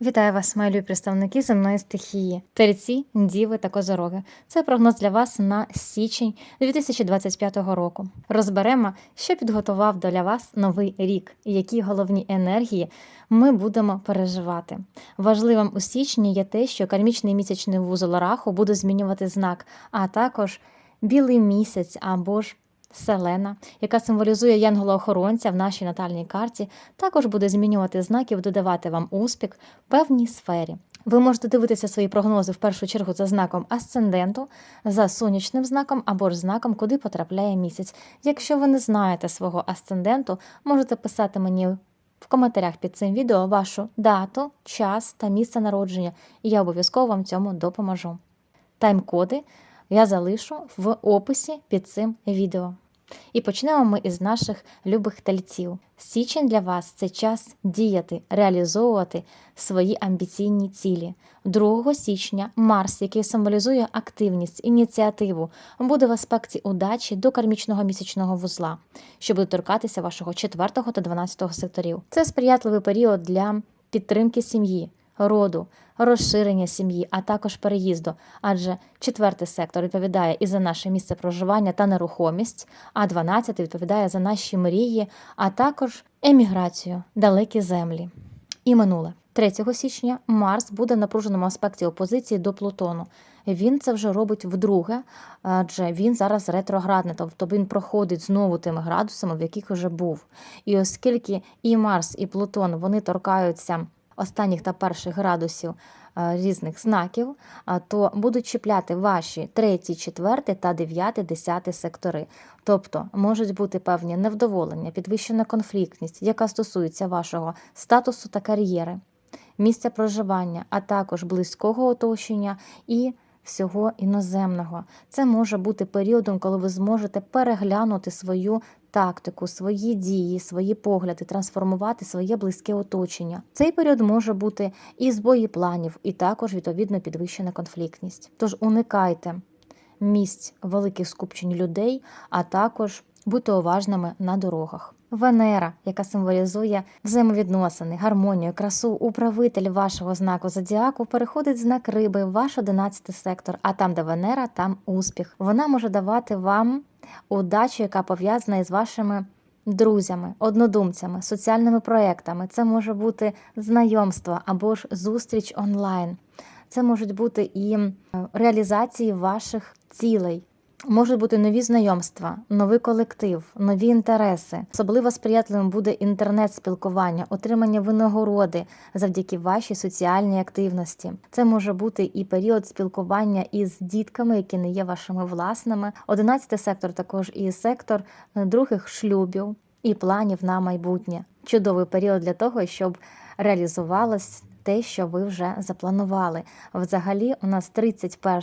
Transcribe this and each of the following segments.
Вітаю вас, любі представники земної стихії, тельці, діви та козороги. Це прогноз для вас на січень 2025 року. Розберемо, що підготував для вас новий рік і які головні енергії ми будемо переживати. Важливим у січні є те, що кармічний місячний вузол раху буде змінювати знак, а також білий місяць або ж Селена, яка символізує янгола-охоронця в нашій натальній карті, також буде змінювати знаки, і додавати вам успіх в певній сфері. Ви можете дивитися свої прогнози в першу чергу за знаком асценденту, за сонячним знаком або ж знаком, куди потрапляє місяць. Якщо ви не знаєте свого асценденту, можете писати мені в коментарях під цим відео вашу дату, час та місце народження, і я обов'язково вам цьому допоможу. Тайм-коди я залишу в описі під цим відео. І почнемо ми із наших любих тельців. Січень для вас це час діяти, реалізовувати свої амбіційні цілі. 2 січня Марс, який символізує активність, ініціативу, буде в аспекті удачі до кармічного місячного вузла, що буде торкатися вашого 4 та 12 секторів. Це сприятливий період для підтримки сім'ї, роду, розширення сім'ї, а також переїзду. Адже четвертий сектор відповідає і за наше місце проживання та нерухомість, а 12 відповідає за наші мрії, а також еміграцію, далекі землі. І минуле. 3 січня Марс буде в напруженому аспекті опозиції до Плутону. Він це вже робить вдруге, адже він зараз ретроградний, тобто він проходить знову тими градусами, в яких вже був. І оскільки і Марс, і Плутон вони торкаються останніх та перших градусів е, різних знаків, то будуть чіпляти ваші 3, 4 та 9, 10 сектори. Тобто можуть бути певні невдоволення, підвищена конфліктність, яка стосується вашого статусу та кар'єри, місця проживання, а також близького оточення і всього іноземного. Це може бути періодом, коли ви зможете переглянути свою тактику, свої дії, свої погляди, трансформувати своє близьке оточення. Цей період може бути і збої планів, і також відповідно підвищена конфліктність. Тож уникайте місць великих скупчень людей, а також будьте уважними на дорогах. Венера, яка символізує взаємовідносини, гармонію, красу, управитель вашого знаку зодіаку, переходить знак риби, ваш 11 сектор. А там, де Венера, там успіх. Вона може давати вам удачу, яка пов'язана із вашими друзями, однодумцями, соціальними проектами. Це може бути знайомство або ж зустріч онлайн. Це можуть бути і е, реалізації ваших цілей. Можуть бути нові знайомства, новий колектив, нові інтереси. Особливо сприятливим буде інтернет-спілкування, отримання винагороди завдяки вашій соціальній активності. Це може бути і період спілкування із дітками, які не є вашими власними. Одинадцятий сектор також і сектор других шлюбів і планів на майбутнє. Чудовий період для того, щоб реалізувалось те, що ви вже запланували. Взагалі, у нас 31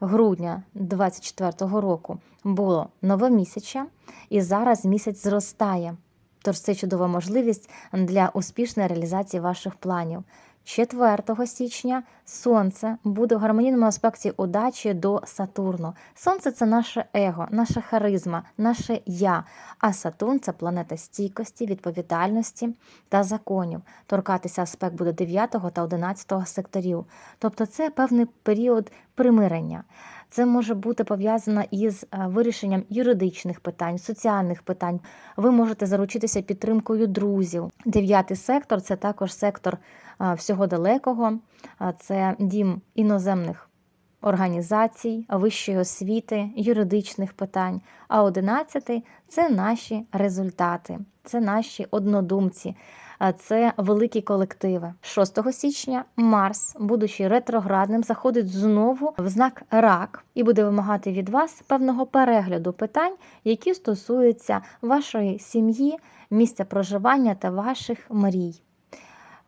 грудня 2024 року було нове місяча, і зараз місяць зростає. Тож це чудова можливість для успішної реалізації ваших планів. 4 січня Сонце буде в гармонійному аспекті удачі до Сатурну. Сонце це наше его, наша харизма, наше я. А Сатурн це планета стійкості, відповідальності та законів. Торкатися аспект буде 9 та 11 секторів. Тобто це певний період примирення. Це може бути пов'язано із е, вирішенням юридичних питань, соціальних питань. Ви можете заручитися підтримкою друзів. Дев'ятий сектор це також сектор е, всього далекого, Е, це дім іноземних організацій, вищої освіти, юридичних питань. А одинадцятий це наші результати, це наші однодумці. Це великі колективи. 6 січня Марс, будучи ретроградним, заходить знову в знак рак і буде вимагати від вас певного перегляду питань, які стосуються вашої сім'ї, місця проживання та ваших мрій.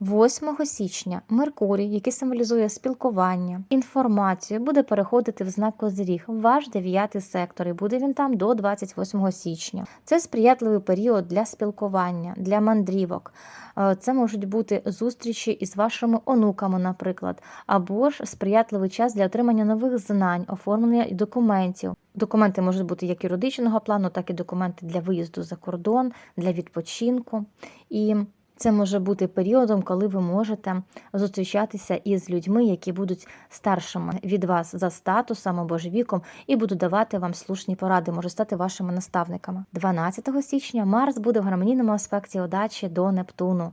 8 січня Меркурій, який символізує спілкування, інформацію, буде переходити в знак Козиріг, ваш дев'ятий сектор, і буде він там до 28 січня. Це сприятливий період для спілкування, для мандрівок. Е, Це можуть бути зустрічі із вашими онуками, наприклад, або ж сприятливий час для отримання нових знань, оформлення документів. Документи можуть бути як юридичного плану, так і документи для виїзду за кордон, для відпочинку. І Це може бути періодом, коли ви можете зустрічатися із людьми, які будуть старшими від вас за статусом або ж віком, і будуть давати вам слушні поради, може стати вашими наставниками. 12 січня Марс буде в гармонійному аспекті удачі до Нептуну.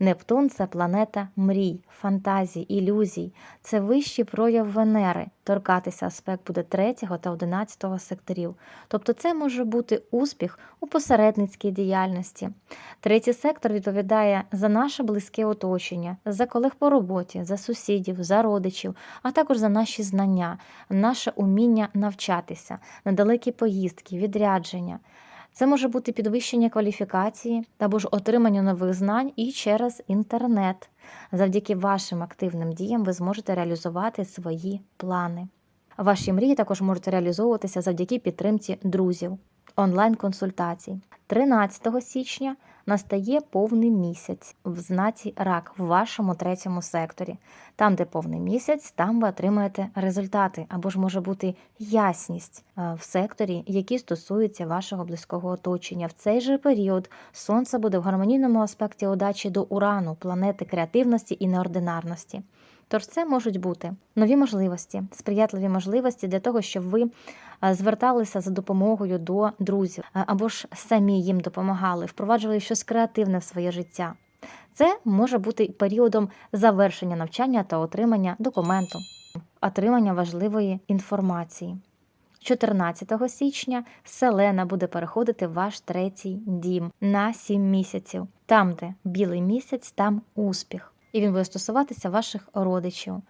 Нептун це планета мрій, фантазій, ілюзій. Це вищий прояв Венери. Торкатися аспект буде 3 та 11 секторів. Тобто це може бути успіх у посередницькій діяльності. Третій сектор відповідає за наше близьке оточення, за колег по роботі, за сусідів, за родичів, а також за наші знання, наше уміння навчатися, на далекі поїздки, відрядження. Це може бути підвищення кваліфікації або ж отримання нових знань і через інтернет. Завдяки вашим активним діям ви зможете реалізувати свої плани. Ваші мрії також можуть реалізовуватися завдяки підтримці друзів, онлайн-консультацій. 13 січня настає повний місяць в знаці рак в вашому третьому секторі. Там, де повний місяць, там ви отримаєте результати, або ж може бути ясність е, в секторі, які стосуються вашого близького оточення. В цей же період сонце буде в гармонійному аспекті удачі до урану, планети креативності і неординарності. Тож це можуть бути нові можливості, сприятливі можливості для того, щоб ви е, зверталися за допомогою до друзів е, або ж самі їм допомагали, впроваджували щось креативне в своє життя. Це може бути періодом завершення навчання та отримання документу, отримання важливої інформації. 14 січня Селена буде переходити в ваш третій дім на 7 місяців. Там, де білий місяць, там успіх. І він буде стосуватися ваших родичів.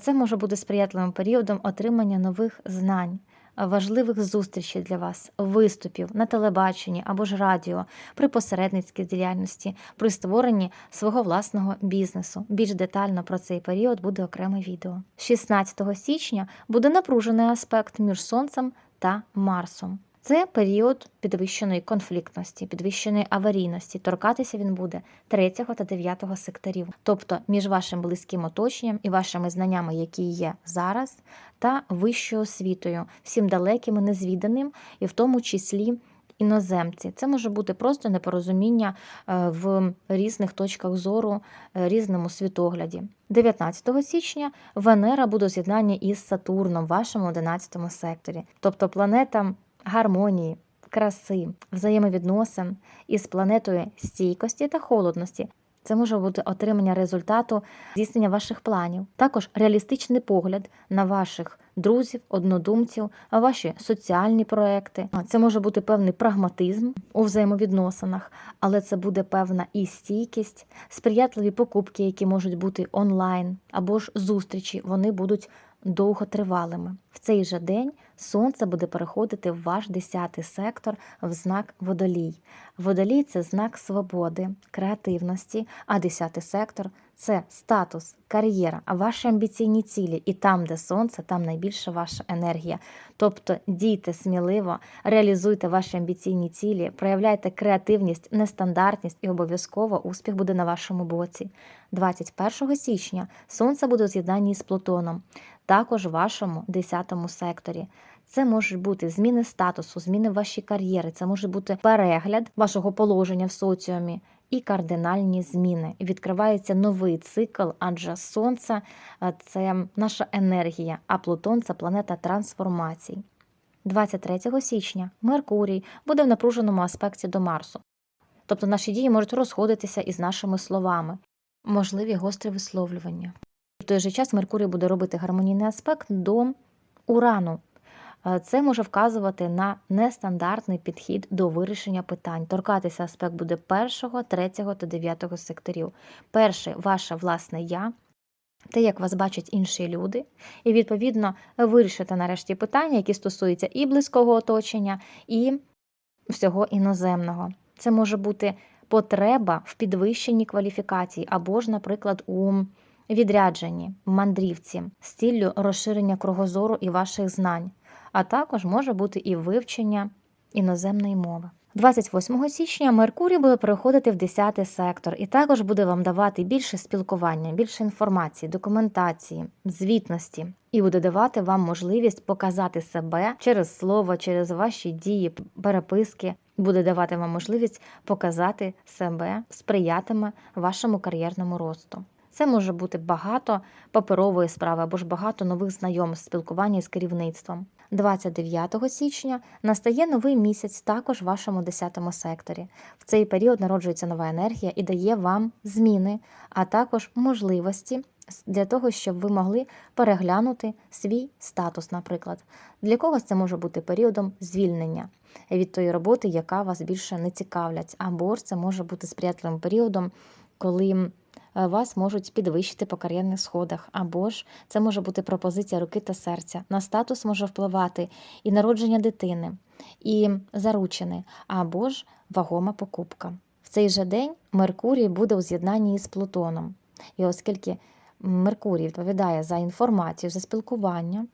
Це може бути сприятливим періодом отримання нових знань, важливих зустрічей для вас, виступів на телебаченні або ж радіо, при посередницькій діяльності, при створенні свого власного бізнесу. Більш детально про цей період буде окреме відео. 16 січня буде напружений аспект між Сонцем та Марсом. Це період підвищеної конфліктності, підвищеної аварійності. Торкатися він буде 3 та 9 секторів, тобто між вашим близьким оточенням і вашими знаннями, які є зараз, та вищою освітою, всім далеким і незвіданим, і в тому числі. Іноземці, це може бути просто непорозуміння е, в різних точках зору, е, різному світогляді. 19 січня Венера буде у з'єднанні із Сатурном в вашому 11 секторі, тобто планета гармонії, краси, взаємовідносин із планетою стійкості та холодності. Це може бути отримання результату здійснення ваших планів, також реалістичний погляд на ваших друзів, однодумців, ваші соціальні проекти. Це може бути певний прагматизм у взаємовідносинах, але це буде певна і стійкість, сприятливі покупки, які можуть бути онлайн, або ж зустрічі, вони будуть довготривалими. В цей же день сонце буде переходити в ваш 10 сектор в знак водолій. Водолій це знак свободи, креативності, а 10 сектор це статус, кар'єра, ваші амбіційні цілі. І там, де сонце, там найбільша ваша енергія. Тобто дійте сміливо, реалізуйте ваші амбіційні цілі, проявляйте креативність, нестандартність і обов'язково успіх буде на вашому боці. 21 січня сонце буде у з'єднанні з Плутоном, також в вашому 10 секторі. Це можуть бути зміни статусу, зміни в вашій кар'єри, це може бути перегляд вашого положення в соціумі і кардинальні зміни. Відкривається новий цикл, адже сонце е, це наша енергія, а Плутон це планета трансформацій. 23 січня Меркурій буде в напруженому аспекті до Марсу. Тобто наші дії можуть розходитися із нашими словами, можливі гострі висловлювання. В той же час Меркурій буде робити гармонійний аспект до Урану. Е, Це може вказувати на нестандартний підхід до вирішення питань. Торкатися аспект буде першого, третього та дев'ятого секторів. Перше ваше власне я, те, як вас бачать інші люди, і, відповідно, вирішити нарешті питання, які стосуються і близького оточення, і всього іноземного. Це може бути потреба в підвищенні кваліфікації або ж, наприклад, у відрядженні, мандрівці з ціллю розширення кругозору і ваших знань, а також може бути і вивчення іноземної мови. 28 січня Меркурій буде переходити в 10 сектор і також буде вам давати більше спілкування, більше інформації, документації, звітності і буде давати вам можливість показати себе через слово, через ваші дії, переписки буде давати вам можливість показати себе, сприятиме вашому кар'єрному росту. Це може бути багато паперової справи або ж багато нових знайомств, спілкування з керівництвом. 29 січня настає новий місяць також в вашому 10 секторі. В цей період народжується нова енергія і дає вам зміни, а також можливості для того, щоб ви могли переглянути свій статус, наприклад. Для когось це може бути періодом звільнення від тої роботи, яка вас більше не цікавлять, або ж це може бути сприятливим періодом, коли вас можуть підвищити по кар'єрних сходах, або ж це може бути пропозиція руки та серця. На статус може впливати і народження дитини, і заручини, або ж вагома покупка. В цей же день Меркурій буде у з'єднанні із Плутоном. І оскільки Меркурій відповідає за інформацію, за спілкування,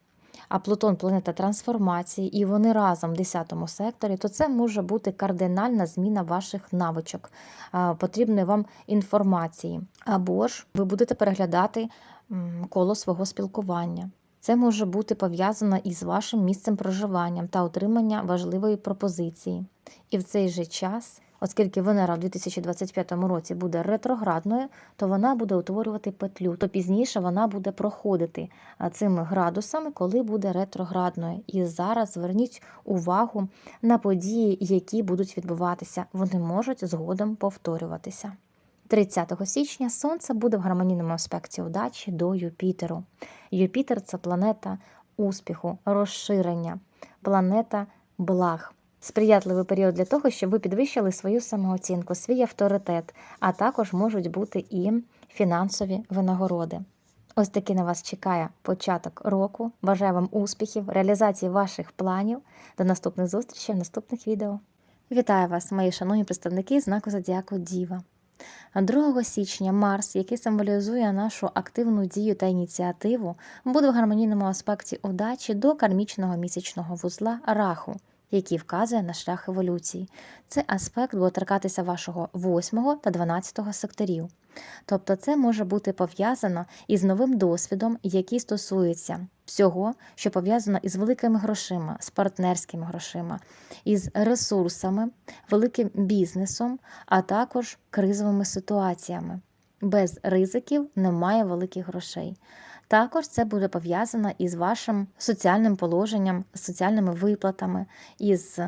а Плутон планета трансформації, і вони разом в 10 секторі, то це може бути кардинальна зміна ваших навичок, потрібної вам інформації. Або ж ви будете переглядати коло свого спілкування. Це може бути пов'язано із вашим місцем проживання та отримання важливої пропозиції. І в цей же час, оскільки Венера в 2025 році буде ретроградною, то вона буде утворювати петлю, то пізніше вона буде проходити цими градусами, коли буде ретроградною. І зараз зверніть увагу на події, які будуть відбуватися. Вони можуть згодом повторюватися. 30 січня Сонце буде в гармонійному аспекті удачі до Юпітеру. Юпітер це планета успіху, розширення, планета благ. Сприятливий період для того, щоб ви підвищили свою самооцінку, свій авторитет, а також можуть бути і фінансові винагороди. Ось таки на вас чекає початок року. Бажаю вам успіхів, реалізації ваших планів. До наступних зустрічей в наступних відео. Вітаю вас, мої шановні представники знаку Зодіаку Діва. 2 січня Марс, який символізує нашу активну дію та ініціативу, буде в гармонійному аспекті удачі до кармічного місячного вузла Раху, який вказує на шлях еволюції. Цей аспект буде торкатися вашого 8 та 12 секторів. Тобто це може бути пов'язано із новим досвідом, який стосується всього, що пов'язано із великими грошима, з партнерськими грошима, із ресурсами, великим бізнесом, а також кризовими ситуаціями. Без ризиків немає великих грошей. Також це буде пов'язано із вашим соціальним положенням, з соціальними виплатами, із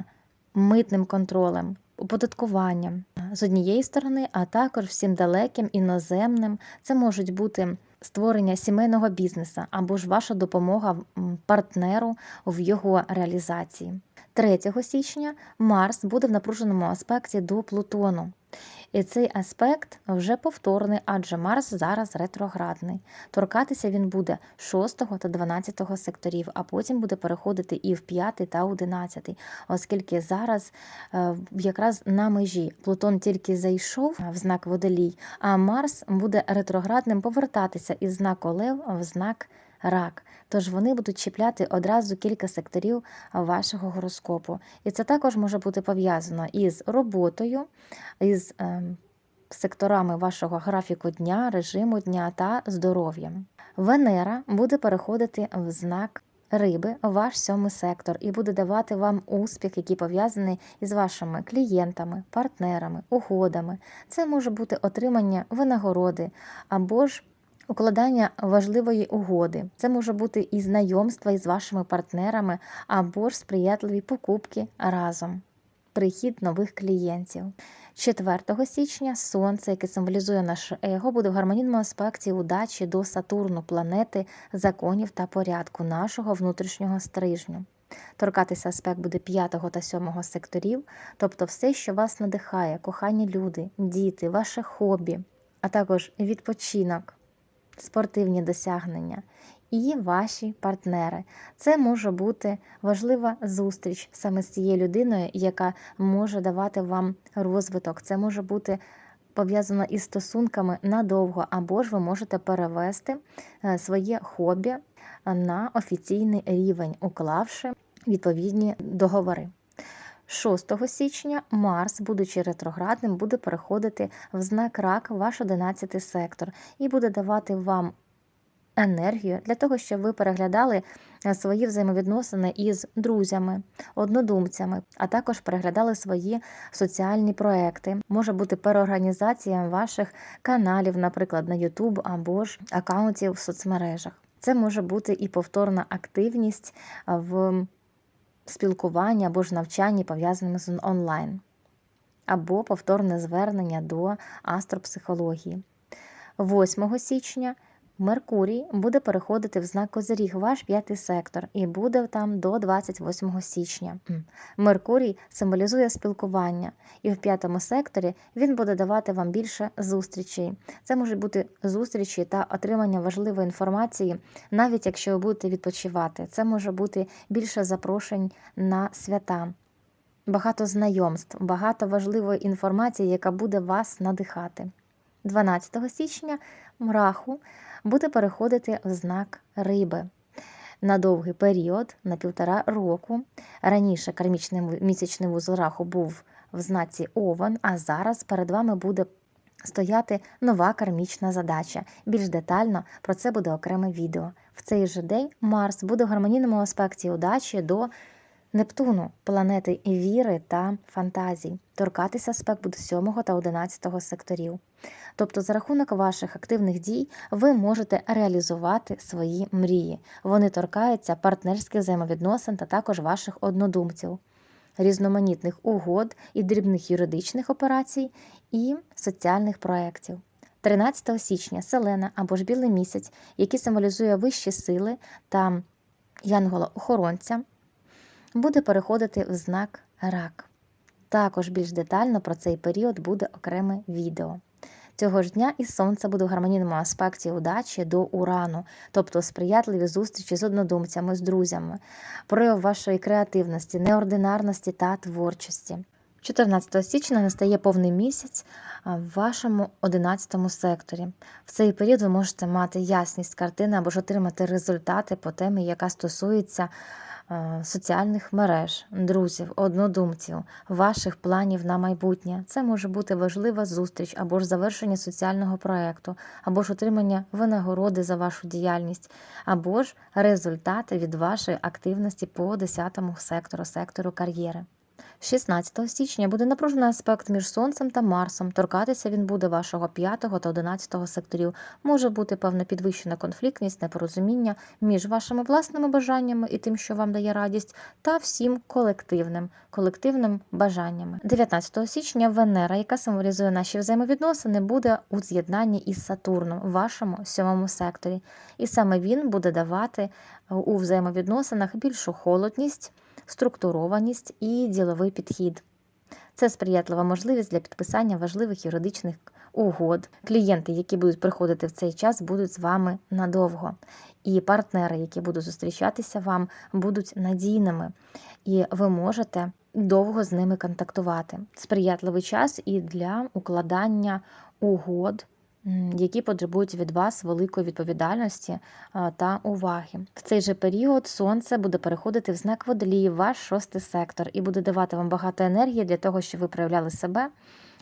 митним контролем, оподаткуванням з однієї сторони, а також всім далеким іноземним. Це можуть бути створення сімейного бізнесу або ж ваша допомога партнеру в його реалізації. 3 січня Марс буде в напруженому аспекті до Плутону. І цей аспект вже повторний, адже Марс зараз ретроградний. Торкатися він буде 6 та 12 секторів, а потім буде переходити і в 5 та 11, оскільки зараз е, якраз на межі Плутон тільки зайшов в знак Водолій, а Марс буде ретроградним повертатися із знаку Лев в знак Рак. Тож вони будуть чіпляти одразу кілька секторів вашого гороскопу. І це також може бути пов'язано із роботою, із е, секторами вашого графіку дня, режиму дня та здоров'ям. Венера буде переходити в знак риби, ваш сьомий сектор, і буде давати вам успіх, який пов'язаний із вашими клієнтами, партнерами, угодами. Це може бути отримання винагороди або ж укладання важливої угоди. Це може бути і знайомства із вашими партнерами, або ж сприятливі покупки разом. Прихід нових клієнтів. 4 січня Сонце, яке символізує наше его, буде в гармонійному аспекті удачі до Сатурну, планети законів та порядку нашого внутрішнього стрижню. Торкатися аспект буде 5 та 7 секторів, тобто все, що вас надихає, кохані люди, діти, ваше хобі, а також відпочинок, спортивні досягнення і ваші партнери. Це може бути важлива зустріч саме з цією людиною, яка може давати вам розвиток. Це може бути пов'язано із стосунками надовго, або ж ви можете перевести е, своє хобі на офіційний рівень, уклавши відповідні договори. 6 січня Марс, будучи ретроградним, буде переходити в знак рак ваш 11 сектор і буде давати вам енергію для того, щоб ви переглядали е, свої взаємовідносини із друзями, однодумцями, а також переглядали свої соціальні проекти. Може бути переорганізація ваших каналів, наприклад, на YouTube або ж акаунтів в соцмережах. Це може бути і повторна активність в спілкуванні або ж навчанні, пов'язаними з онлайн, або повторне звернення до астропсихології. 8 січня Меркурій буде переходити в знак Козиріг, ваш п'ятий сектор, і буде там до 28 січня. Меркурій символізує спілкування, і в п'ятому секторі він буде давати вам більше зустрічей. Це можуть бути зустрічі та отримання важливої інформації, навіть якщо ви будете відпочивати. Це може бути більше запрошень на свята. Багато знайомств, багато важливої інформації, яка буде вас надихати. 12 січня Раху буде переходити в знак риби на довгий період, на півтора року. Раніше кармічний місячний вузол раху був в знаці Овен, а зараз перед вами буде стояти нова кармічна задача. Більш детально про це буде окреме відео. В цей же день Марс буде в гармонійному аспекті удачі до Нептуну, планети віри та фантазій. Торкатися аспект буде 7 та 11 секторів. Тобто, за рахунок ваших активних дій ви можете реалізувати свої мрії. Вони торкаються партнерських взаємовідносин та також ваших однодумців, різноманітних угод і дрібних юридичних операцій і соціальних проєктів. 13 січня Селена або ж білий місяць, який символізує вищі сили та янгола-охоронця, буде переходити в знак рак. Також більш детально про цей період буде окреме відео. Цього ж дня і сонце буде в гармонійному аспекті удачі до урану, тобто сприятливі зустрічі з однодумцями, з друзями, прояв вашої креативності, неординарності та творчості. 14 січня настає повний місяць в вашому 11 секторі. В цей період ви можете мати ясність картини або ж отримати результати по темі, яка стосується соціальних мереж, друзів, однодумців, ваших планів на майбутнє. Це може бути важлива зустріч або ж завершення соціального проєкту, або ж отримання винагороди за вашу діяльність, або ж результати від вашої активності по 10 сектору, сектору кар'єри. 16 січня буде напружений аспект між Сонцем та Марсом. Торкатися він буде вашого 5 та 11 секторів. Може бути певна підвищена конфліктність, непорозуміння між вашими власними бажаннями і тим, що вам дає радість, та всім колективним, колективним бажаннями. 19 січня Венера, яка символізує наші взаємовідносини, буде у з'єднанні із Сатурном в вашому сьомому секторі. І саме він буде давати у взаємовідносинах більшу холодність структурованість і діловий підхід. Це сприятлива можливість для підписання важливих юридичних угод. Клієнти, які будуть приходити в цей час, будуть з вами надовго. І партнери, які будуть зустрічатися вам, будуть надійними, і ви можете довго з ними контактувати. Сприятливий час і для укладання угод які потребують від вас великої відповідальності та уваги. В цей же період сонце буде переходити в знак водолії, ваш шостий сектор, і буде давати вам багато енергії для того, щоб ви проявляли себе.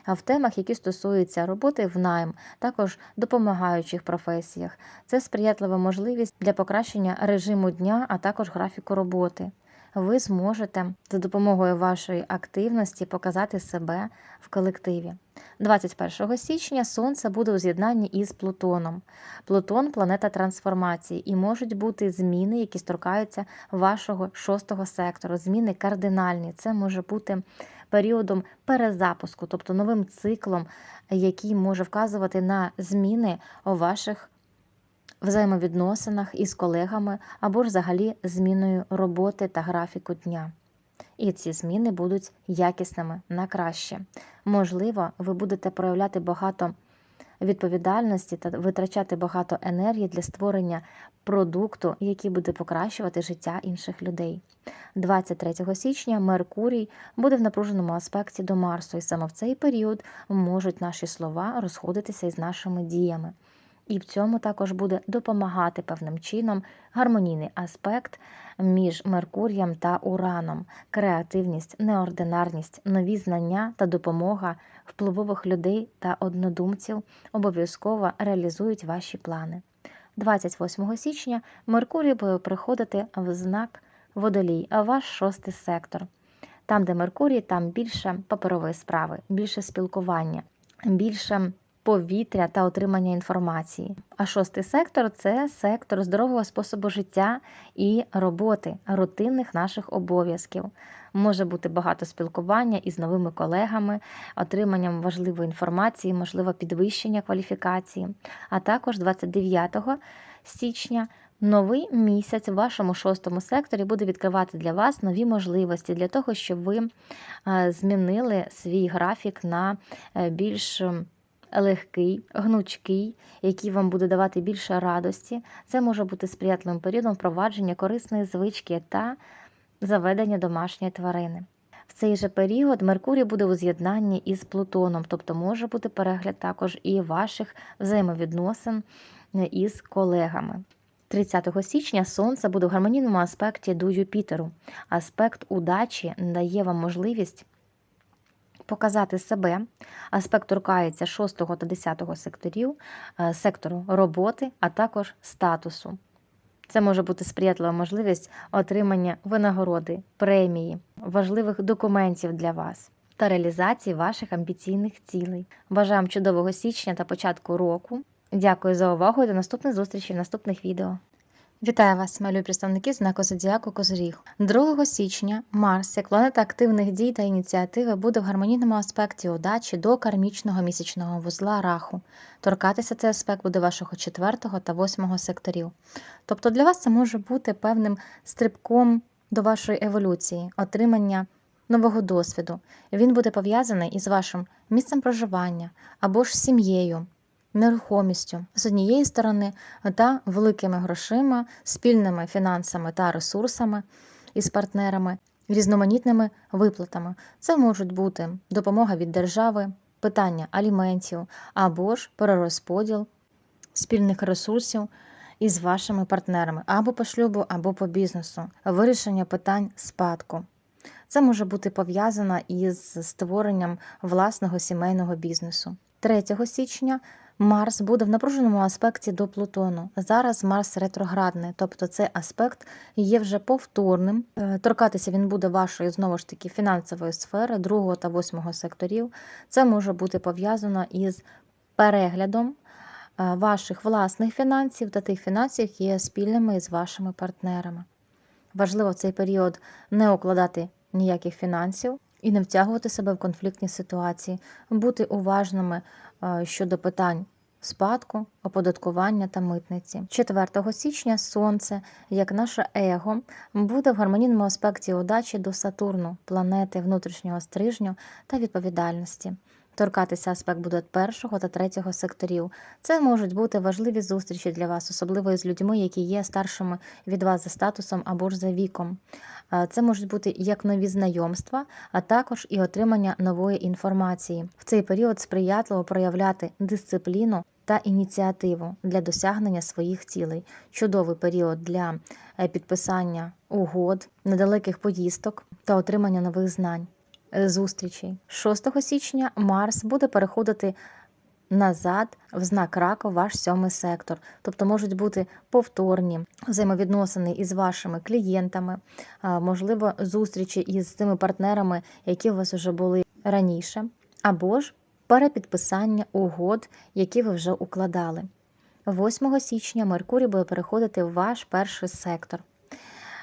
В темах, які стосуються роботи в найм, також допомагаючих професіях, це сприятлива можливість для покращення режиму дня, а також графіку роботи ви зможете за допомогою вашої активності показати себе в колективі. 21 січня Сонце буде у з'єднанні із Плутоном. Плутон планета трансформації, і можуть бути зміни, які торкаються вашого шостого сектору. Зміни кардинальні. Це може бути періодом перезапуску, тобто новим циклом, який може вказувати на зміни у ваших взаємовідносинах із колегами або ж взагалі зміною роботи та графіку дня. І ці зміни будуть якісними на краще. Можливо, ви будете проявляти багато відповідальності та витрачати багато енергії для створення продукту, який буде покращувати життя інших людей. 23 січня Меркурій буде в напруженому аспекті до Марсу, і саме в цей період можуть наші слова розходитися із нашими діями і в цьому також буде допомагати певним чином гармонійний аспект між Меркурієм та Ураном, креативність, неординарність, нові знання та допомога впливових людей та однодумців обов'язково реалізують ваші плани. 28 січня Меркурій буде приходити в знак водолій, ваш шостий сектор. Там, де Меркурій, там більше паперової справи, більше спілкування, більше повітря та отримання інформації. А шостий сектор це сектор здорового способу життя і роботи, рутинних наших обов'язків. Може бути багато спілкування із новими колегами, отриманням важливої інформації, можливо, підвищення кваліфікації. А також 29 січня новий місяць в вашому шостому секторі буде відкривати для вас нові можливості для того, щоб ви е, змінили свій графік на е, більш легкий, гнучкий, який вам буде давати більше радості. Це може бути сприятливим періодом впровадження корисної звички та заведення домашньої тварини. В цей же період Меркурій буде у з'єднанні із Плутоном, тобто може бути перегляд також і ваших взаємовідносин е, із колегами. 30 січня Сонце буде в гармонійному аспекті до Юпітеру. Аспект удачі дає вам можливість показати себе. Аспект торкається 6 та 10 секторів, е, сектору роботи, а також статусу. Це може бути сприятлива можливість отримання винагороди, премії, важливих документів для вас та реалізації ваших амбіційних цілей. Бажаємо чудового січня та початку року. Дякую за увагу і до наступних зустрічей в наступних відео. Вітаю вас, малюю представники знаку Зодіаку Козиріг. 2 січня Марс, як планета активних дій та ініціативи, буде в гармонійному аспекті удачі до кармічного місячного вузла раху. Торкатися цей аспект буде вашого 4 та 8 секторів. Тобто для вас це може бути певним стрибком до вашої еволюції, отримання нового досвіду. Він буде пов'язаний із вашим місцем проживання або ж сім'єю нерухомістю з однієї сторони та великими грошима, спільними фінансами та ресурсами із партнерами, різноманітними виплатами. Це можуть бути допомога від держави, питання аліментів або ж перерозподіл спільних ресурсів із вашими партнерами або по шлюбу, або по бізнесу, вирішення питань спадку. Це може бути пов'язано із створенням власного сімейного бізнесу. 3 січня Марс буде в напруженому аспекті до Плутону. Зараз Марс ретроградний, тобто цей аспект є вже повторним. Е, Торкатися він буде вашої знову ж таки фінансової сфери, другого та восьмого секторів. Це може бути пов'язано із переглядом е, ваших власних фінансів та тих фінансів, які є спільними із вашими партнерами. Важливо в цей період не укладати ніяких фінансів і не втягувати себе в конфліктні ситуації, бути уважними е, щодо питань спадку, оподаткування та митниці. 4 січня сонце, як наше его, буде в гармонійному аспекті удачі до Сатурну, планети внутрішнього стрижню та відповідальності. Торкатися аспект буде першого та третього секторів. Це можуть бути важливі зустрічі для вас, особливо з людьми, які є старшими від вас за статусом або ж за віком. Це можуть бути як нові знайомства, а також і отримання нової інформації. В цей період сприятливо проявляти дисципліну та ініціативу для досягнення своїх цілей. Чудовий період для е, підписання угод, недалеких поїздок та отримання нових знань. Е, Зустрічей 6 січня Марс буде переходити назад в знак рака ваш сьомий сектор, тобто можуть бути повторні взаємовідносини із вашими клієнтами, можливо, зустрічі із тими партнерами, які у вас вже були раніше, або ж перепідписання угод, які ви вже укладали. 8 січня Меркурій буде переходити в ваш перший сектор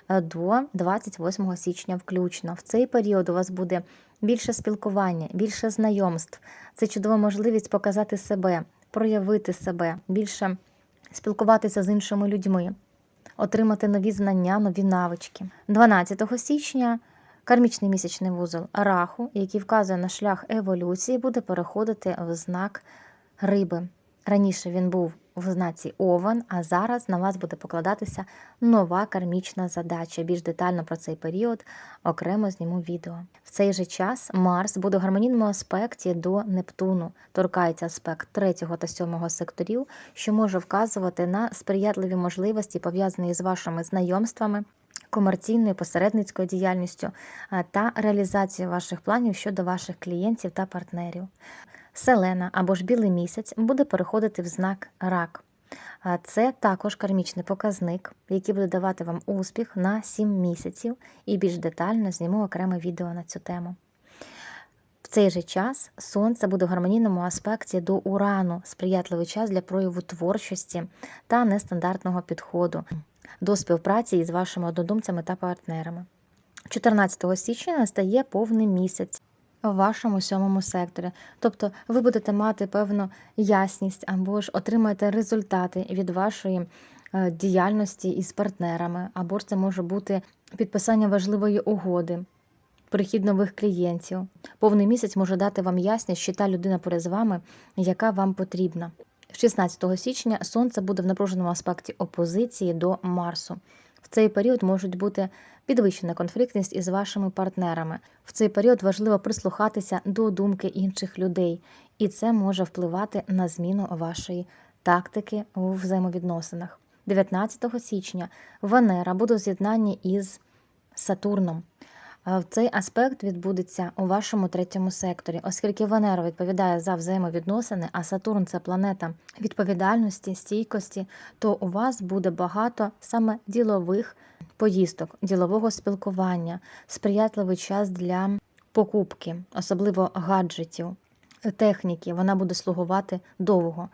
е, до 28 січня включно. В цей період у вас буде більше спілкування, більше знайомств. Це чудова можливість показати себе, проявити себе, більше спілкуватися з іншими людьми, отримати нові знання, нові навички. 12 січня кармічний місячний вузол раху, який вказує на шлях еволюції, буде переходити в знак риби. Раніше він був в знаці Овен, а зараз на вас буде покладатися нова кармічна задача. Більш детально про цей період окремо зніму відео. В цей же час Марс буде в гармонійному аспекті до Нептуну. Торкається аспект 3 та 7 секторів, що може вказувати на сприятливі можливості, пов'язані з вашими знайомствами. Комерційною посередницькою діяльністю та реалізацією ваших планів щодо ваших клієнтів та партнерів. Селена або ж білий місяць буде переходити в знак рак. Це також кармічний показник, який буде давати вам успіх на 7 місяців, і більш детально зніму окреме відео на цю тему. В цей же час сонце буде в гармонійному аспекті до урану, сприятливий час для прояву творчості та нестандартного підходу до співпраці із вашими однодумцями та партнерами. 14 січня настає повний місяць в вашому сьомому секторі. Тобто ви будете мати певну ясність або ж отримаєте результати від вашої е, діяльності із партнерами, або ж це може бути підписання важливої угоди, прихід нових клієнтів. Повний місяць може дати вам ясність, що та людина поряд з вами, яка вам потрібна. 16 січня сонце буде в напруженому аспекті опозиції до Марсу. В цей період можуть бути підвищена конфліктність із вашими партнерами. В цей період важливо прислухатися до думки інших людей, і це може впливати на зміну вашої тактики у взаємовідносинах. 19 січня Венера буде у з'єднанні із Сатурном. Цей аспект відбудеться у вашому третьому секторі, оскільки Венера відповідає за взаємовідносини, а Сатурн це планета відповідальності, стійкості, то у вас буде багато саме ділових поїздок, ділового спілкування, сприятливий час для покупки, особливо гаджетів, техніки. Вона буде слугувати довго.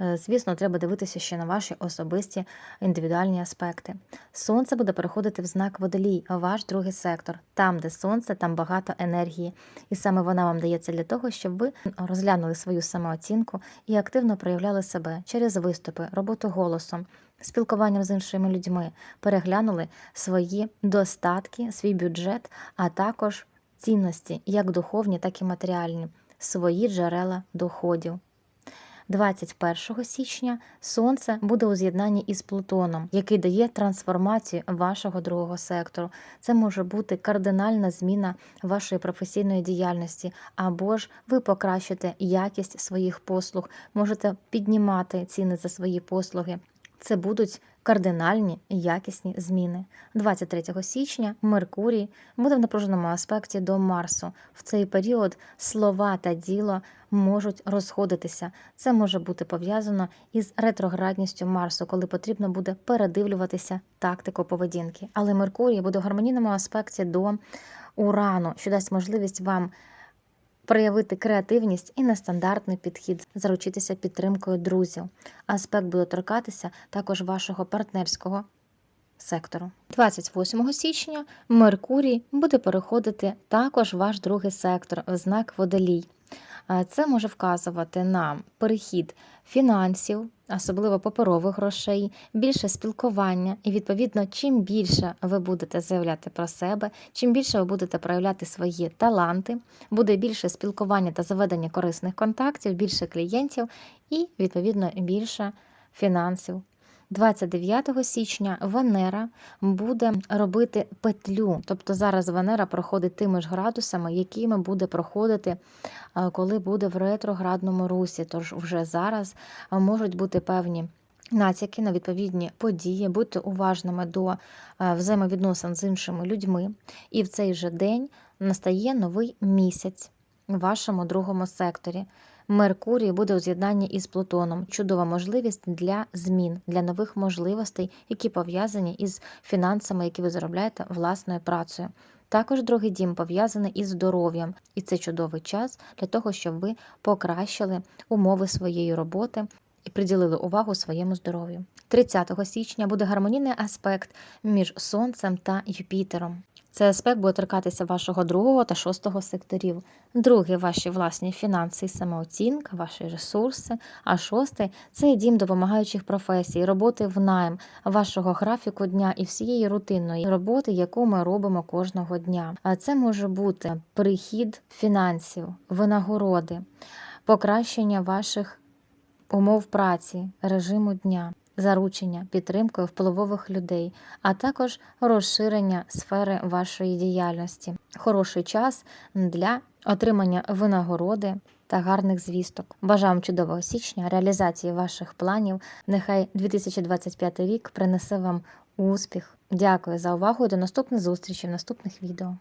Е, Звісно, треба дивитися ще на ваші особисті індивідуальні аспекти. Сонце буде переходити в знак водолій, ваш другий сектор. Там, де сонце, там багато енергії. І саме вона вам дається для того, щоб ви розглянули свою самооцінку і активно проявляли себе через виступи, роботу голосом, спілкуванням з іншими людьми, переглянули свої достатки, свій бюджет, а також цінності, як духовні, так і матеріальні, свої джерела доходів. 21 січня Сонце буде у з'єднанні із Плутоном, який дає трансформацію вашого другого сектору. Це може бути кардинальна зміна вашої професійної діяльності, або ж ви покращите якість своїх послуг, можете піднімати ціни за свої послуги. Це будуть кардинальні якісні зміни. 23 січня Меркурій буде в напруженому аспекті до Марсу. В цей період слова та діло можуть розходитися. Це може бути пов'язано із ретроградністю Марсу, коли потрібно буде передивлюватися тактику поведінки. Але Меркурій буде в гармонійному аспекті до Урану, що дасть можливість вам проявити креативність і нестандартний підхід, заручитися підтримкою друзів. Аспект буде торкатися також вашого партнерського сектору. 28 січня Меркурій буде переходити також ваш другий сектор знак водолій. Це може вказувати на перехід фінансів, особливо паперових грошей, більше спілкування, і відповідно, чим більше ви будете заявляти про себе, чим більше ви будете проявляти свої таланти, буде більше спілкування та заведення корисних контактів, більше клієнтів і відповідно більше фінансів. 29 січня Венера буде робити петлю. Тобто зараз Венера проходить тими ж градусами, якими буде проходити, е, коли буде в ретроградному русі. Тож вже зараз е, можуть бути певні. Натяки на відповідні події, будьте уважними до е, взаємовідносин з іншими людьми. І в цей же день настає новий місяць в вашому другому секторі. Меркурій буде у з'єднанні із Плутоном. Чудова можливість для змін, для нових можливостей, які пов'язані із фінансами, які ви заробляєте власною працею. Також другий дім пов'язаний із здоров'ям, і це чудовий час для того, щоб ви покращили умови своєї роботи і приділили увагу своєму здоров'ю. 30 січня буде гармонійний аспект між Сонцем та Юпітером. Цей аспект буде торкатися вашого другого та шостого секторів. Другий ваші власні фінанси і самооцінка, ваші ресурси. А шостий це дім допомагаючих професій, роботи в найм, вашого графіку дня і всієї рутинної роботи, яку ми робимо кожного дня. А це може бути прихід фінансів, винагороди, покращення ваших умов праці, режиму дня заручення підтримкою впливових людей, а також розширення сфери вашої діяльності. Хороший час для отримання винагороди та гарних звісток. Бажаю вам чудового січня, реалізації ваших планів. Нехай 2025 рік принесе вам успіх. Дякую за увагу і до наступних зустрічей в наступних відео.